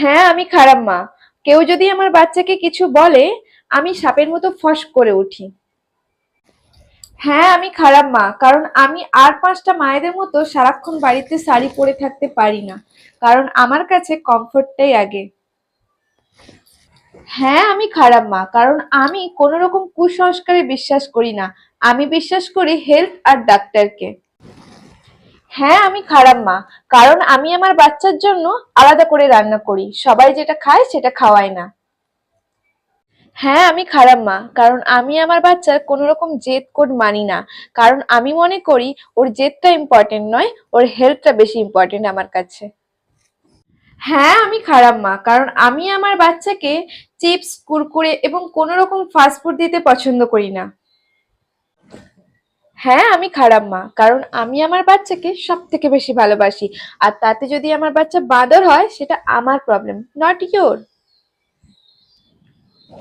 হ্যাঁ আমি খারাপ মা। কেউ যদি আমার বাচ্চাকে কিছু বলে, আমি সাপের মতো ফস করে উঠি। হ্যাঁ আমি খারাপ মা, কারণ আমি আর পাঁচটা মায়েদের মতো সারাক্ষণ বাড়িতে শাড়ি পরে থাকতে পারি না, কারণ আমার কাছে কমফোর্টটাই আগে। হ্যাঁ আমি খারাপ মা, কারণ আমি কোনো রকম কুসংস্কারে বিশ্বাস করি না। আমি বিশ্বাস করি হেলথ আর ডাক্তারকে। হ্যাঁ আমি খারাপ মা। কারণ আমি আমার বাচ্চার জন্য আলাদা করে রান্না করি। সবাই যেটা খায় সেটা খাওয়াই না। হ্যাঁ আমি খারাপ মা। কারণ আমি আমার বাচ্চার কোনো রকম জেদ কোড মানি না। কারণ আমি মনে করি, ওর জেদটা ইম্পর্টেন্ট নয়, ওর হেলথটা বেশি ইম্পর্টেন্ট আমার কাছে। হ্যাঁ আমি খারাপ মা। কারণ আমি আমার বাচ্চাকে চিপস, কুরকুরে এবং কোনো রকম ফাস্টফুড দিতে পছন্দ করি না। হ্যাঁ আমি খারাপ মা। কারণ আমি আমার বাচ্চাকে সব থেকে বেশি ভালোবাসি। আর তাতে যদি আমার বাচ্চা বাঁদর হয়, সেটা আমার প্রবলেম নট ইয়োর